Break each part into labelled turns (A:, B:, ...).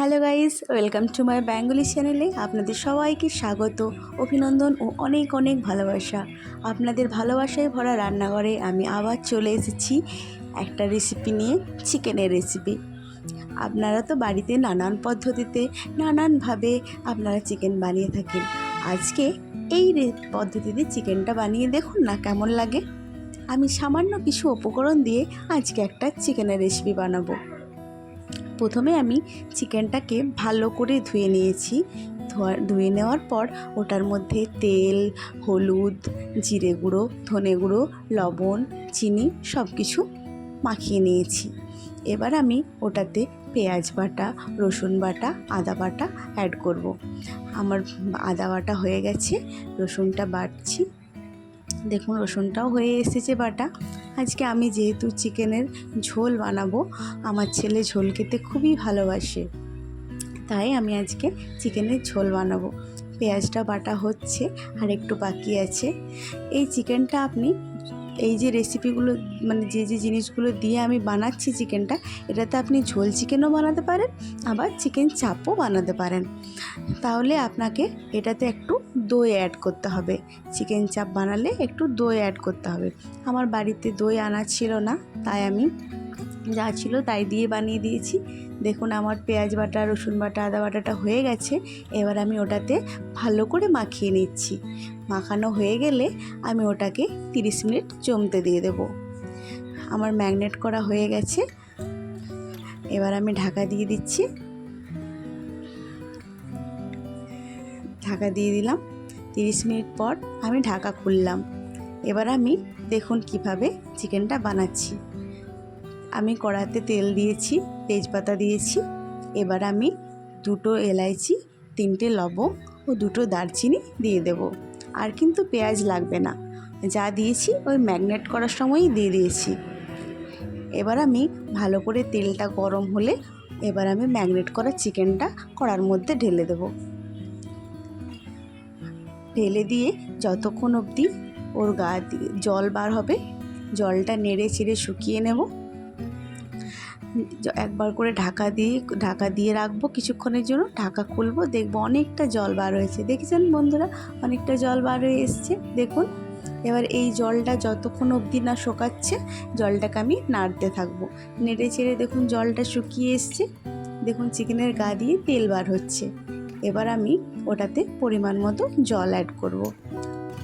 A: Hello guys, welcome to my Bengali চ্যানেলে আপনাদের সবাইকে স্বাগত, অভিনন্দন ও অনেক অনেক ভালোবাসা। আপনাদের ভালোবাসায় ভরা রান্নাঘরে আমি আবার চলে এসেছি একটা রেসিপি নিয়ে, চিকেনের রেসিপি আপনারা তো বাড়িতে নানান পদ্ধতিতে, নানানভাবে আপনারা চিকেন বানিয়ে থাকেন। আজকে এই পদ্ধতিতে চিকেনটা বানিয়ে দেখুন না কেমন লাগে। আমি সামান্য কিছু উপকরণ দিয়ে আজকে একটা চিকেনের রেসিপি বানাবো। প্রথমে আমি চিকেনটাকে ভালো করে ধুয়ে নিয়েছি ধোয়া নেওয়ার পর ওটার মধ্যে তেল, হলুদ, জিরে গুঁড়ো, ধনে গুঁড়ো, লবণ, চিনি সব কিছু মাখিয়ে নিয়েছি এবার আমি ওটাতে পেঁয়াজ বাটা, রসুন বাটা, আদা বাটা অ্যাড করব। আমার আদা বাটা হয়ে গেছে, রসুনটা বাটছি দেখুন, রসুনটাও হয়ে এসেছে বাটা। আজকে আমি যেহেতু চিকেনের ঝোল বানাবো, আমার ছেলে ঝোল খেতে খুবই ভালোবাসে। তাই আমি আজকে চিকেনের ঝোল বানাবো। পেঁয়াজটা বাটা হচ্ছে আর একটু বাকি আছে। এই চিকেনটা আপনি এই যে রেসিপিগুলো মানে যে যে জিনিসগুলো দিয়ে আমি বানাচ্ছি চিকেনটা এটাতে আপনি ঝোল চিকেনও বানাতে পারেন, আবার চিকেন চাপও বানাতে পারেন। তাহলে আপনাকে এটাতে একটু দই অ্যাড করতে হবে। চিকেন চাপ বানালে একটু দই অ্যাড করতে হবে। আমার বাড়িতে দই আনা ছিল না, তাই আমি যা ছিল তাই দিয়ে বানিয়ে দিয়েছি। দেখুন আমার পেঁয়াজ বাটা, রসুন বাটা, আদা বাটাটা হয়ে গেছে। এবার আমি ওটাতে ভালো করে মাখিয়ে নিচ্ছি। মাখানো হয়ে গেলে আমি ওটাকে 30 মিনিট জমতে দিয়ে দেব। আমার ম্যাগনেট করা হয়ে গেছে। এবার আমি ঢাকা দিয়ে দিচ্ছি। ঢাকা দিয়ে দিলাম। 30 মিনিট পর আমি ঢাকা খুললাম। এবার আমি দেখুন কীভাবে চিকেনটা বানাচ্ছি। আমি কড়াতে তেল দিয়েছি, তেজপাতা দিয়েছি, এবার আমি দুটো এলাইচি, তিনটে লবঙ্গ ও দুটো দারচিনি দিয়ে দেব। আর কিন্তু পেঁয়াজ লাগবে না। যা দিয়েছি ওই ম্যাগনেট করার সময়ই দিয়ে দিয়েছি। এবার আমি ভালো করে তেলটা গরম হলে এবার আমি ম্যাগনেট করা চিকেনটা কড়ার মধ্যে ঢেলে দেব। ঢেলে দিয়ে যতক্ষণ অবধি ওর গা জল বার হবে, জলটা নেড়ে চেড়ে শুকিয়ে নেব। একবার করে ঢাকা দিয়ে ঢাকা দিয়ে রাখব। কিছুক্ষণের জন্য ঢাকা খুলবো। দেখব অনেকটা জল বার হয়েছে। দেখেছেন বন্ধুরা? অনেকটা জল বার হয়ে এসছে। দেখুন, এবার এই জলটা যতক্ষণ অবধি না শোকাচ্ছে, জলটাকে আমি নাড়তে থাকব। নেড়ে চেড়ে দেখুন জলটা শুকিয়ে এসছে। দেখুন চিকেনের গা দিয়ে তেল বার হচ্ছে। এবার আমি ওটাতে পরিমাণ মতো জল অ্যাড করব।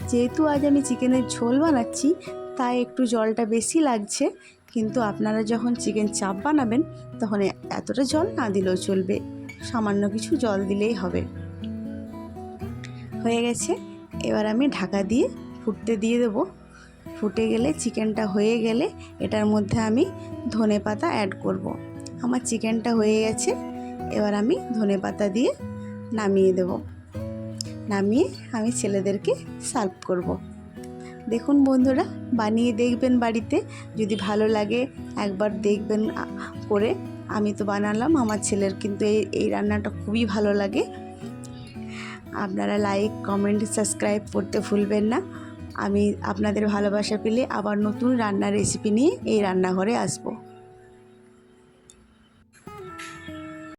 A: যেহেতু আজ আমি চিকেনের ঝোল বানাচ্ছি, তাই একটু জলটা বেশি লাগছে। কিন্তু আপনারা যখন চিকেন চাপ বানাবেন, তখন এতটা জল না দিলেও চলবে। সামান্য কিছু জল দিলেই হবে। হয়ে গেছে। এবার আমি ঢাকা দিয়ে ফুটতে দিয়ে দেবো। ফুটে গেলে চিকেনটা হয়ে গেলে এটার মধ্যে আমি ধনে পাতা অ্যাড করব। আমার চিকেনটা হয়ে গেছে। এবার আমি ধনে পাতা দিয়ে নামিয়ে দেব। নামিয়ে আমি ছেলেদেরকে সার্ভ করব। দেখুন বন্ধুরা, বানিয়ে দেখবেন বাড়িতে। যদি ভালো লাগে, একবার দেখবেন করে। আমি তো বানালাম, আমার ছেলের কিন্তু এই এই রান্নাটা খুবই ভালো লাগে। আপনারা লাইক কমেন্ট সাবস্ক্রাইব করতে ভুলবেন না। আমি আপনাদের ভালোবাসা পেলে আবার নতুন রান্নার রেসিপি নিয়ে এই রান্নাঘরে আসব।